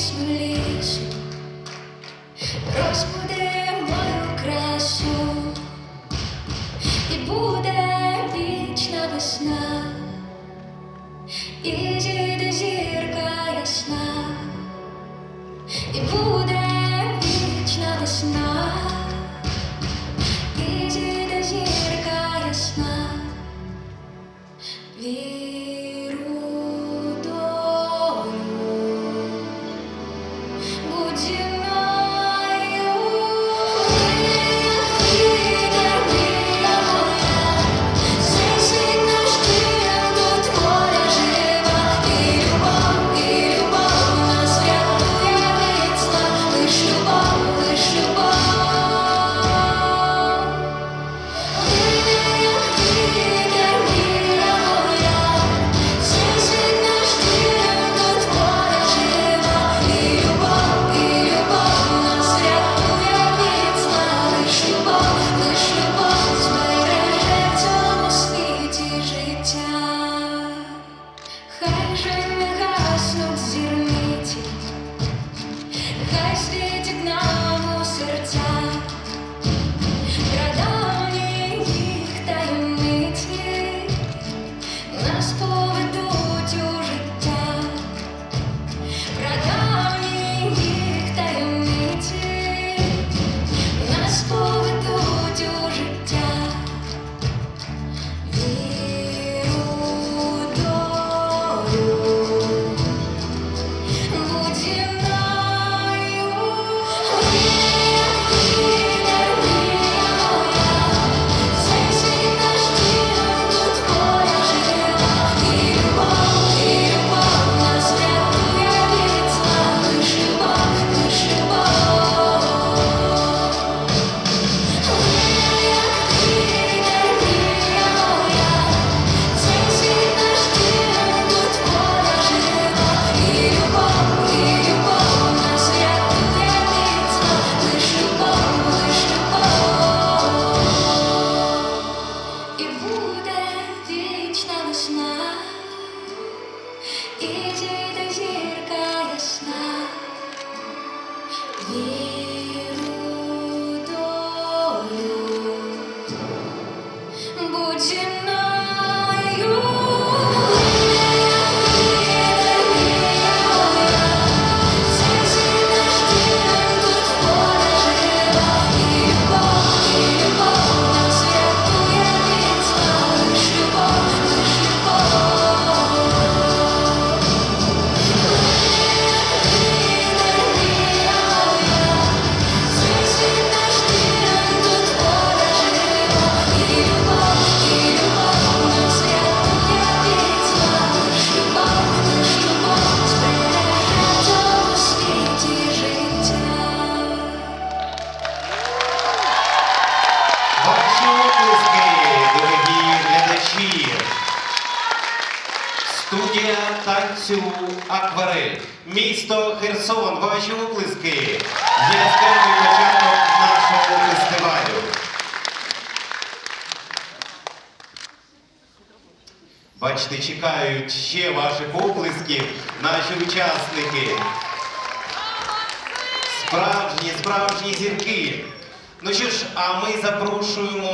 makes me Şimdi весна, і дійде зірка ясна. цю акварель. Місто Херсон, ваші оплески є початок нашого фестивалю. Бачите, чекають ще ваших оплесків, наші учасники. Справжні, справжні зірки. Ну що ж, а ми запрошуємо.